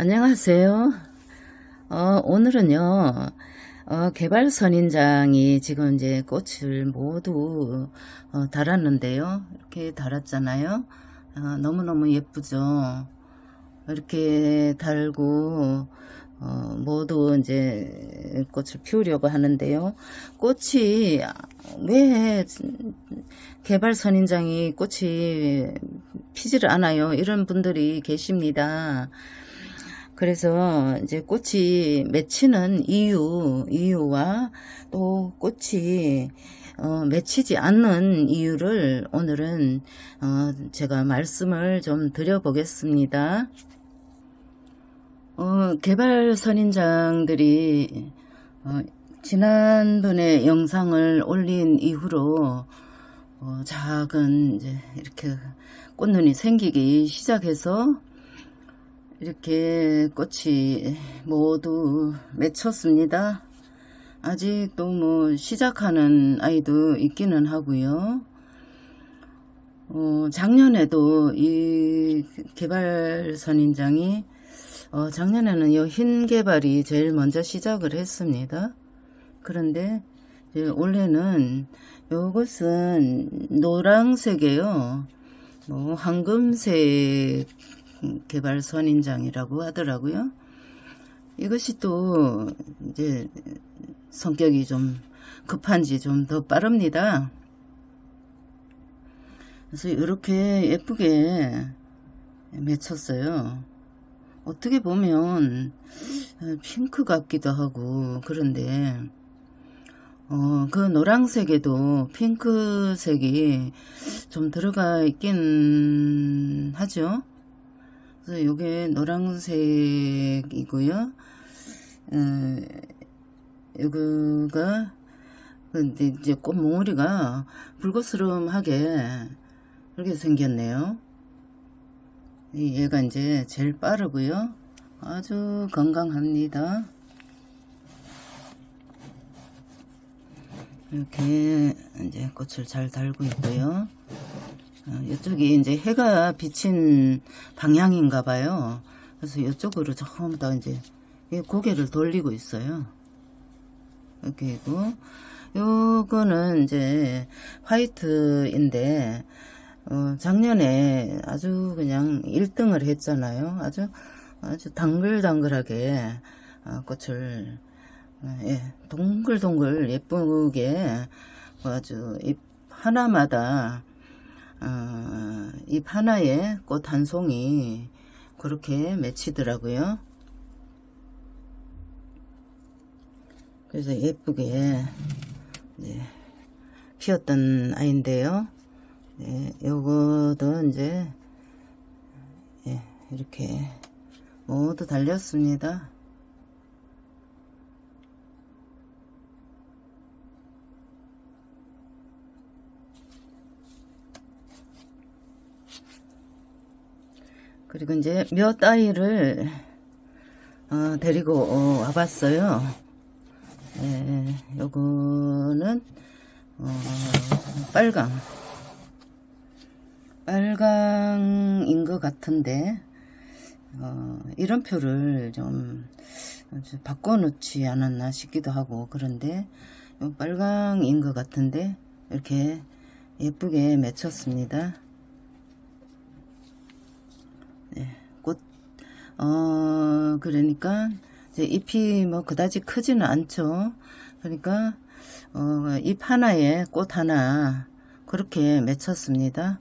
안녕하세요. 어, 오늘은요, 어, 개발 선인장이 지금 이제 꽃을 모두 어, 달았는데요. 이렇게 달았잖아요. 어, 너무너무 예쁘죠. 이렇게 달고, 어, 모두 이제 꽃을 피우려고 하는데요. 꽃이 왜 개발 선인장이 꽃이 피지를 않아요. 이런 분들이 계십니다. 그래서 이제 꽃이 맺히는 이유, 이유와 또 꽃이 어, 맺히지 않는 이유를 오늘은 어, 제가 말씀을 좀 드려보겠습니다. 어, 개발 선인장들이 어, 지난번에 영상을 올린 이후로 어, 작은 이제 이렇게 꽃눈이 생기기 시작해서 이렇게 꽃이 모두 맺혔습니다. 아직도 뭐 시작하는 아이도 있기는 하고요. 어, 작년에도 이 개발 선인장이 어, 작년에는 이 흰 개발이 제일 먼저 시작을 했습니다. 그런데 올해는 요것은 노랑색이에요. 뭐 황금색 개발 선인장이라고 하더라고요. 이것이 또 이제 성격이 좀 급한지 좀 더 빠릅니다. 그래서 이렇게 예쁘게 맺혔어요. 어떻게 보면 핑크 같기도 하고 그런데 어, 그 노란색에도 핑크색이 좀 들어가 있긴 하죠. 그래서 요게 노란색이고요. 어, 요거가 근데 이제 꽃 몽우리가 불거스름하게 그렇게 생겼네요. 이 얘가 이제 제일 빠르고요. 아주 건강합니다. 이렇게 이제 꽃을 잘 달고 있고요. 어, 이쪽이 이제 해가 비친 방향인가 봐요. 그래서 이쪽으로 더 이제 이 고개를 돌리고 있어요. 이렇게 있고, 요거는 이제 화이트인데, 어, 작년에 아주 그냥 1등을 했잖아요. 아주, 아주 당글당글하게 어, 꽃을, 어, 예, 동글동글 예쁘게 아주 잎 하나마다 어, 잎 하나에 꽃 한 송이 그렇게 맺히더라고요. 그래서 예쁘게 네, 피었던 아이인데요. 네, 요거도 이제 예, 이렇게 모두 달렸습니다. 그리고 이제 몇 아이를 어, 데리고 어, 와봤어요. 예, 요거는 어, 빨강 빨강인 것 같은데 어, 이름표를 좀 바꿔놓지 않았나 싶기도 하고 그런데 요 빨강인 것 같은데 이렇게 예쁘게 맺혔습니다. 네, 꽃, 어, 그러니까, 잎이 뭐 그다지 크지는 않죠. 그러니까, 어, 잎 하나에 꽃 하나, 그렇게 맺혔습니다.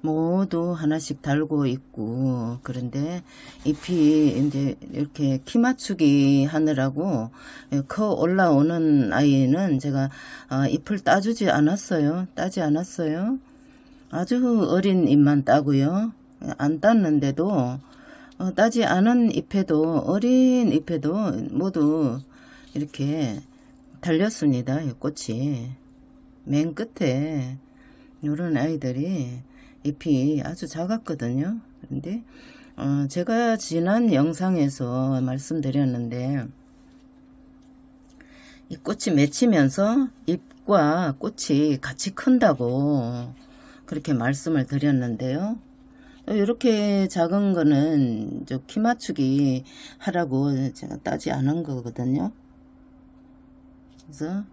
모두 하나씩 달고 있고, 그런데 잎이 이제 이렇게 키 맞추기 하느라고 커 올라오는 아이는 제가 아, 잎을 따주지 않았어요. 따지 않았어요. 아주 어린 잎만 따고요. 안 땄는데도 어, 따지 않은 잎에도 어린 잎에도 모두 이렇게 달렸습니다. 이 꽃이 맨 끝에 이런 아이들이 잎이 아주 작았거든요. 그런데 어, 제가 지난 영상에서 말씀드렸는데 이 꽃이 맺히면서 잎과 꽃이 같이 큰다고 그렇게 말씀을 드렸는데요. 이렇게 작은 거는 저키 맞추기 하라고 제가 따지 않은 거거든요. 그래서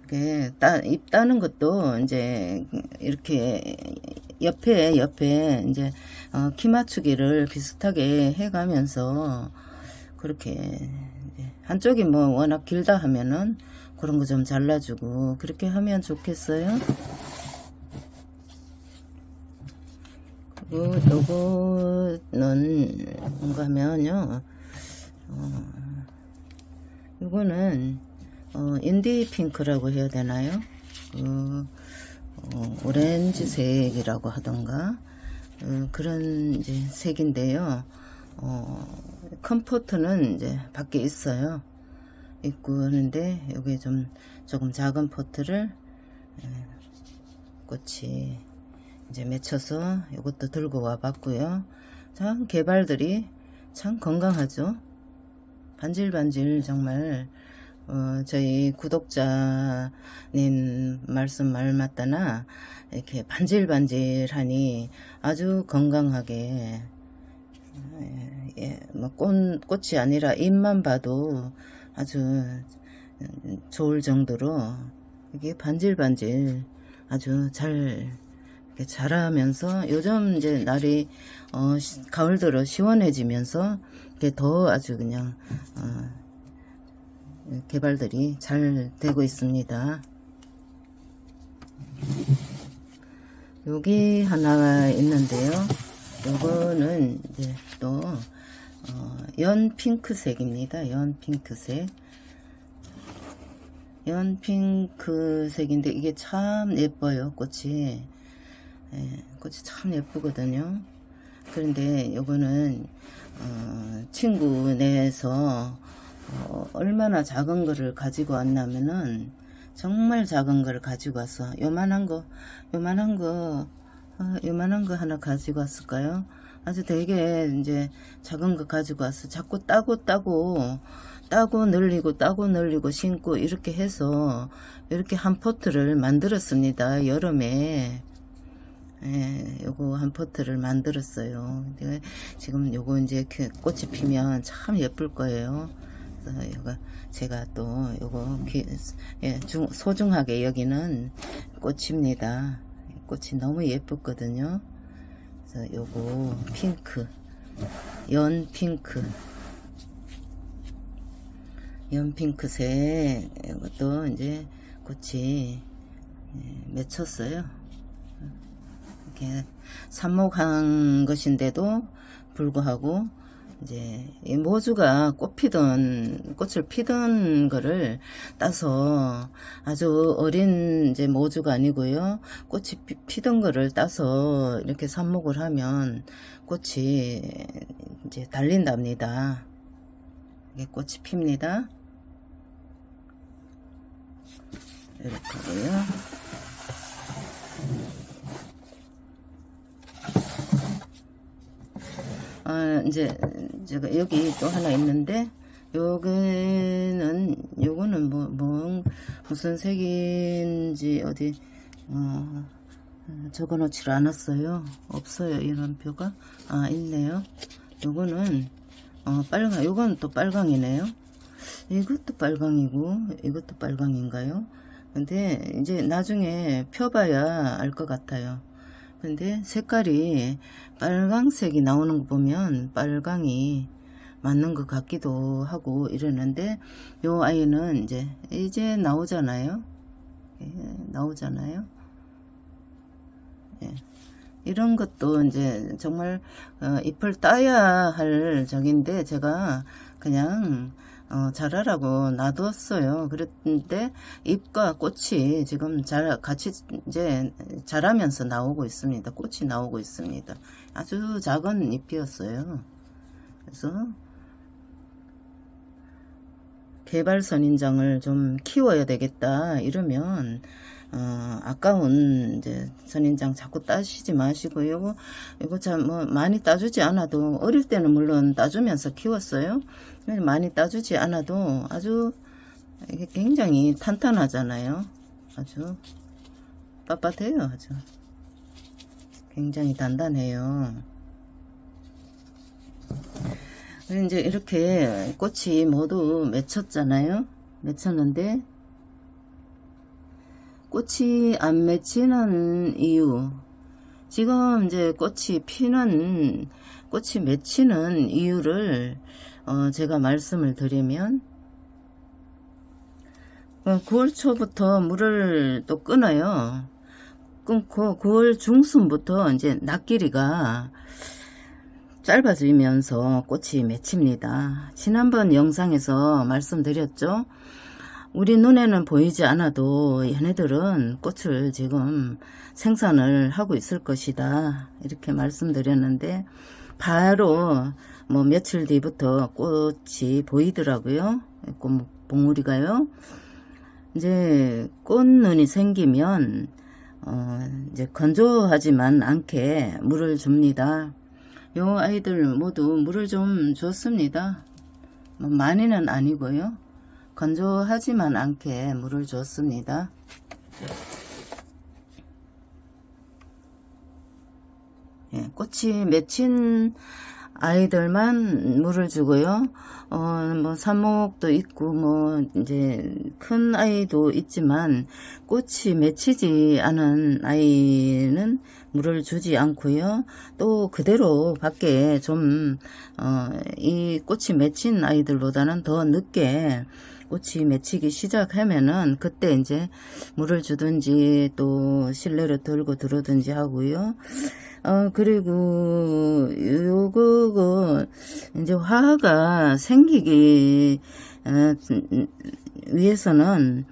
이렇게 따, 입 따는 것도 이제 이렇게 옆에 옆에 이제 어, 키 맞추기를 비슷하게 해가면서 그렇게 한쪽이 뭐 워낙 길다 하면은 그런 거 좀 잘라주고 그렇게 하면 좋겠어요. 그리고 요거는 뭔가 하면요. 어, 요거는 어, 인디 핑크라고 해야 되나요? 그, 어, 오렌지색이라고 하던가 어, 그런 이제 색인데요. 어, 컴포트는 이제 밖에 있어요. 있고 하는데 여기에 좀 조금 작은 포트를 에, 꽃이 이제 맺혀서 이것도 들고 와 봤고요. 참 개발들이 참 건강하죠. 반질반질 정말 어, 저희 구독자님 말씀 말 맞다나 이렇게 반질반질하니 아주 건강하게 예, 예, 뭐 꽃, 꽃이 아니라 잎만 봐도 아주 음, 좋을 정도로 이게 반질반질 아주 잘 자라면서 요즘 이제 날이 어, 시- 가을 들어 시원해지면서 이게 더 아주 그냥 어, 개발들이 잘 되고 있습니다. 여기 하나가 있는데요. 요거는 이제 또 어, 연 핑크색입니다. 연 핑크색. 연 핑크색인데 이게 참 예뻐요. 꽃이. 예, 꽃이 참 예쁘거든요. 그런데 요거는 어, 친구 내에서 어, 얼마나 작은 거를 가지고 왔냐면은 정말 작은 거를 가지고 와서 요만한 거 요만한 거 어, 요만한 거 하나 가지고 왔을까요? 아주 되게 이제 작은 거 가지고 와서 자꾸 따고 따고 따고 늘리고 따고 늘리고 심고 이렇게 해서 이렇게 한 포트를 만들었습니다. 여름에 예, 요거 한 포트를 만들었어요. 지금 요거 이제 이렇게 꽃이 피면 참 예쁠 거예요. 요거 제가 또 요거 귀- 예, 중, 소중하게 여기는 꽃입니다. 꽃이 너무 예쁘거든요. 그래서 요거 핑크, 연 핑크, 연 핑크색 이것도 이제 꽃이 예, 맺혔어요. 이렇게 삽목한 것인데도 불구하고 이제 이 모주가 꽃 피던 꽃을 피던 거를 따서 아주 어린 이제 모주가 아니고요 꽃이 피- 피던 거를 따서 이렇게 삽목을 하면 꽃이 이제 달린답니다. 이게 꽃이 핍니다. 이렇게 하고요. 아, 이제 제가 여기 또 하나 있는데 여기는 요거는 뭐, 뭐 무슨 색인지 어디 어, 적어놓질 않았어요. 없어요 이런 표가 아 있네요. 요거는 어, 빨강 요건 또 빨강이네요. 이것도 빨강이고 이것도 빨강인가요? 근데 이제 나중에 펴봐야 알 것 같아요. 근데 색깔이 빨강색이 나오는 거 보면 빨강이 맞는 것 같기도 하고 이러는데 요 아이는 이제 이제 나오잖아요. 예, 나오잖아요. 예. 이런 것도 이제 정말 어, 잎을 따야 할 적인데 제가 그냥 어, 자라라고 놔뒀어요. 그랬는데 잎과 꽃이 지금 잘 같이 이제 자라면서 나오고 있습니다. 꽃이 나오고 있습니다. 아주 작은 잎이었어요. 그래서 개발 선인장을 좀 키워야 되겠다 이러면 어, 아까운 이제 선인장 자꾸 따시지 마시고 이거 이거 참 뭐 많이 따주지 않아도 어릴 때는 물론 따주면서 키웠어요. 많이 따주지 않아도 아주 이게 굉장히 탄탄하잖아요. 아주 빳빳해요, 아주. 굉장히 단단해요. 이제 이렇게 꽃이 모두 맺혔잖아요. 맺혔는데 꽃이 안 맺히는 이유. 지금 이제 꽃이 피는 꽃이 맺히는 이유를 어, 제가 말씀을 드리면 어, 9월 초부터 물을 또 끊어요. 끊고 9월 중순부터 이제 낙길이가 짧아지면서 꽃이 맺힙니다. 지난번 영상에서 말씀드렸죠. 우리 눈에는 보이지 않아도 얘네들은 꽃을 지금 생산을 하고 있을 것이다. 이렇게 말씀드렸는데 바로 뭐 며칠 뒤부터 꽃이 보이더라고요. 꽃 봉우리가요. 이제 꽃눈이 생기면 어 이제 건조하지만 않게 물을 줍니다. 요 아이들 모두 물을 좀 줬습니다. 뭐 많이는 아니고요. 건조하지만 않게 물을 줬습니다. 예, 꽃이 맺힌 아이들만 물을 주고요. 어, 뭐, 삽목도 있고, 뭐, 이제, 큰 아이도 있지만, 꽃이 맺히지 않은 아이는 물을 주지 않고요. 또, 그대로 밖에 좀, 어, 이 꽃이 맺힌 아이들보다는 더 늦게 꽃이 맺히기 시작하면은, 그때 이제 물을 주든지, 또, 실내로 들고 들어든지 하고요. 어, 그리고, 요거, 이제 화가 생기기, 어, 위해서는,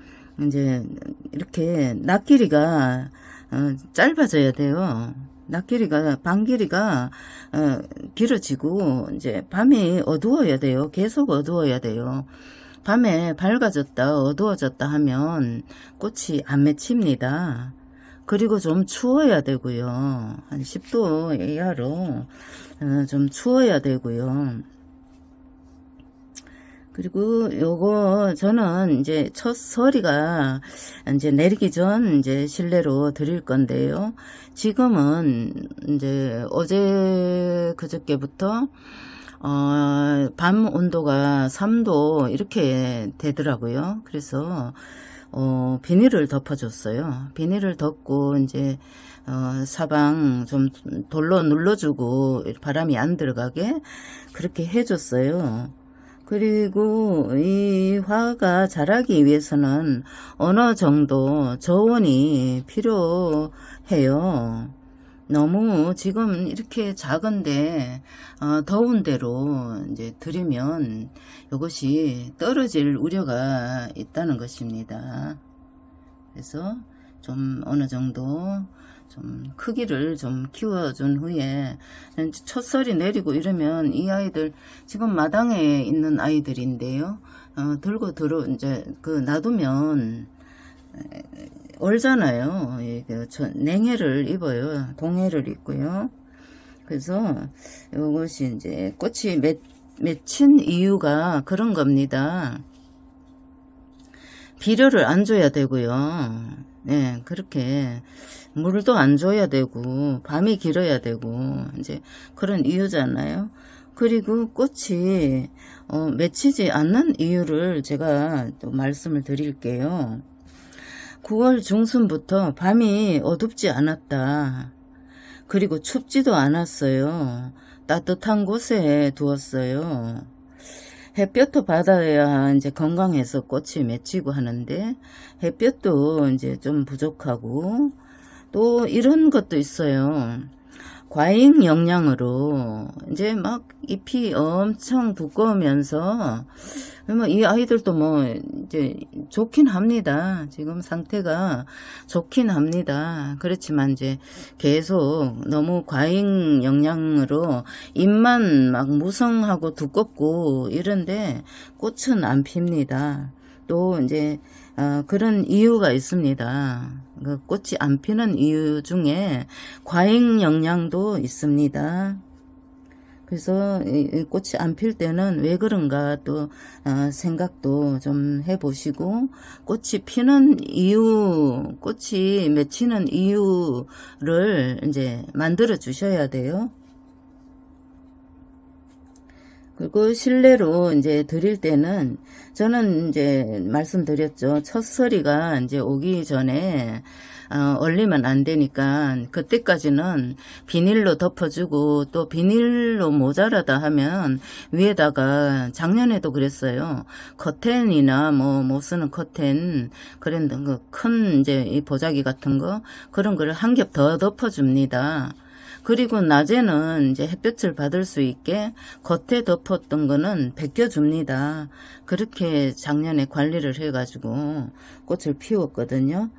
이제, 이렇게, 낫 길이가, 어, 짧아져야 돼요. 낫길이가, 밤 길이가, 어, 길어지고, 이제, 밤이 어두워야 돼요. 계속 어두워야 돼요. 밤에 밝아졌다, 어두워졌다 하면, 꽃이 안 맺힙니다. 그리고 좀 추워야 되고요. 한 10도 이하로 어, 좀 추워야 되고요. 그리고 요거 저는 이제 첫 서리가 이제 내리기 전 이제 실내로 드릴 건데요. 지금은 이제 어제 그저께부터 어, 밤 온도가 3도 이렇게 되더라고요. 그래서 어, 비닐을 덮어줬어요. 비닐을 덮고 이제 어, 사방 좀 돌로 눌러주고 바람이 안 들어가게 그렇게 해줬어요. 그리고 이 화가 자라기 위해서는 어느 정도 저온이 필요해요. 너무 지금 이렇게 작은데 어, 더운 데로 이제 들이면 이것이 떨어질 우려가 있다는 것입니다. 그래서 좀 어느 정도 좀 크기를 좀 키워준 후에 첫설이 내리고 이러면 이 아이들 지금 마당에 있는 아이들인데요. 어, 들고 들어 이제 그 놔두면 얼잖아요. 이게 저 냉해를 입어요. 동해를 입고요. 그래서 이것이 이제 꽃이 맺, 맺힌 이유가 그런 겁니다. 비료를 안 줘야 되고요. 네, 그렇게 물도 안 줘야 되고 밤이 길어야 되고 이제 그런 이유잖아요. 그리고 꽃이 어, 맺히지 않는 이유를 제가 또 말씀을 드릴게요. 9월 중순부터 밤이 어둡지 않았다. 그리고 춥지도 않았어요. 따뜻한 곳에 두었어요. 햇볕도 받아야 이제 건강해서 꽃이 맺히고 하는데 햇볕도 이제 좀 부족하고 또 이런 것도 있어요. 과잉 영양으로 이제 막 잎이 엄청 두꺼우면서 뭐이 아이들도 뭐 이제 좋긴 합니다. 지금 상태가 좋긴 합니다. 그렇지만 이제 계속 너무 과잉 영양으로 잎만 막 무성하고 두껍고 이런데 꽃은 안 핍니다. 또 이제 어, 그런 이유가 있습니다. 그 꽃이 안 피는 이유 중에 과잉 영양도 있습니다. 그래서 꽃이 안 필 때는 왜 그런가 또 어, 생각도 좀 해보시고 꽃이 피는 이유, 꽃이 맺히는 이유를 이제 만들어 주셔야 돼요. 그리고 실내로 이제 드릴 때는 저는 이제 말씀드렸죠. 첫 서리가 이제 오기 전에 어, 얼리면 안 되니까 그때까지는 비닐로 덮어주고 또 비닐로 모자라다 하면 위에다가 작년에도 그랬어요. 커튼이나 뭐 못 쓰는 커튼 그런 거큰 이제 이 보자기 같은 거 그런 거를 한 겹 더 덮어줍니다. 그리고 낮에는 이제 햇볕을 받을 수 있게 겉에 덮었던 거는 벗겨줍니다. 그렇게 작년에 관리를 해가지고 꽃을 피웠거든요.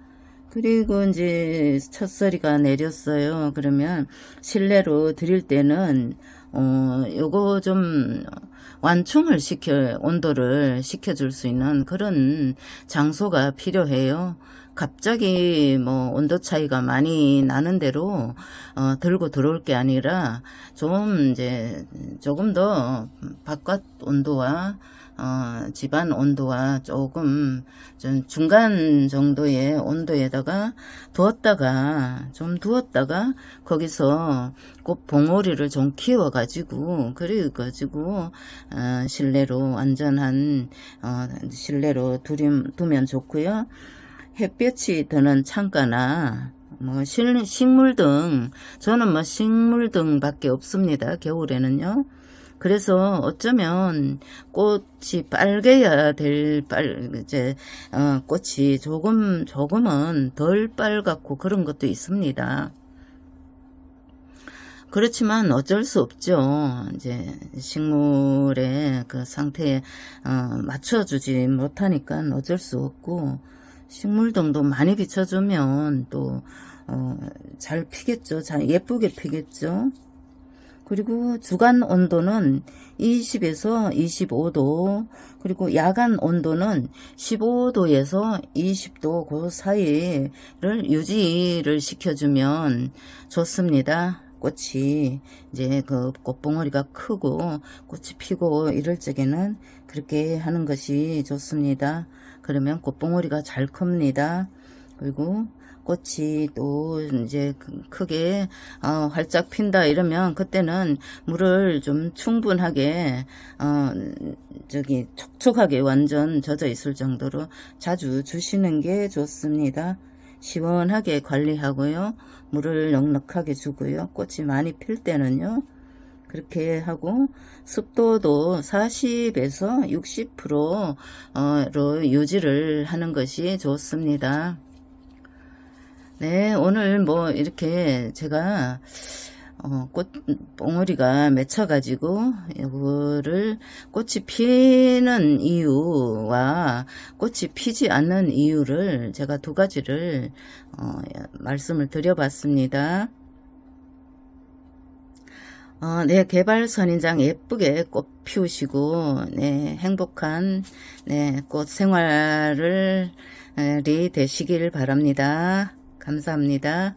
그리고 이제 첫서리가 내렸어요. 그러면 실내로 드릴 때는 어 요거 좀 완충을 시켜 온도를 시켜줄 수 있는 그런 장소가 필요해요. 갑자기 뭐 온도 차이가 많이 나는 대로 어, 들고 들어올 게 아니라 좀 이제 조금 더 바깥 온도와 어, 집안 온도와 조금 좀 중간 정도의 온도에다가 두었다가 좀 두었다가 거기서 꽃 봉오리를 좀 키워 가지고 그래 가지고 어, 실내로 안전한 어, 실내로 두림, 두면 좋고요. 햇볕이 드는 창가나 뭐 실- 식물 등 저는 뭐 식물 등밖에 없습니다. 겨울에는요. 그래서 어쩌면 꽃이 빨개야 될 빨 이제 어, 꽃이 조금 조금은 덜 빨갛고 그런 것도 있습니다. 그렇지만 어쩔 수 없죠. 이제 식물의 그 상태에 어, 맞춰주지 못하니까 어쩔 수 없고 식물등도 많이 비춰주면 또 어, 잘 피겠죠. 잘 예쁘게 피겠죠. 그리고 주간 온도는 20에서 25도, 그리고 야간 온도는 15도에서 20도 그 사이를 유지를 시켜주면 좋습니다. 꽃이 이제 그 꽃봉오리가 크고 꽃이 피고 이럴 적에는 그렇게 하는 것이 좋습니다. 그러면 꽃봉오리가 잘 큽니다. 그리고 꽃이 또 이제 그- 크게 어, 활짝 핀다 이러면 그때는 물을 좀 충분하게 어, 저기 촉촉하게 완전 젖어 있을 정도로 자주 주시는 게 좋습니다. 시원하게 관리하고요. 물을 넉넉하게 주고요. 꽃이 많이 필 때는요. 그렇게 하고 습도도 40에서 60%로 유지를 하는 것이 좋습니다. 네, 오늘 뭐 이렇게 제가 어, 꽃 봉오리가 맺혀가지고 이거를 꽃이 피는 이유와 꽃이 피지 않는 이유를 제가 두 가지를 어, 말씀을 드려봤습니다. 어, 네, 개발 선인장 예쁘게 꽃 피우시고, 네, 행복한, 네, 꽃 생활을, 이 되시길 바랍니다. 감사합니다.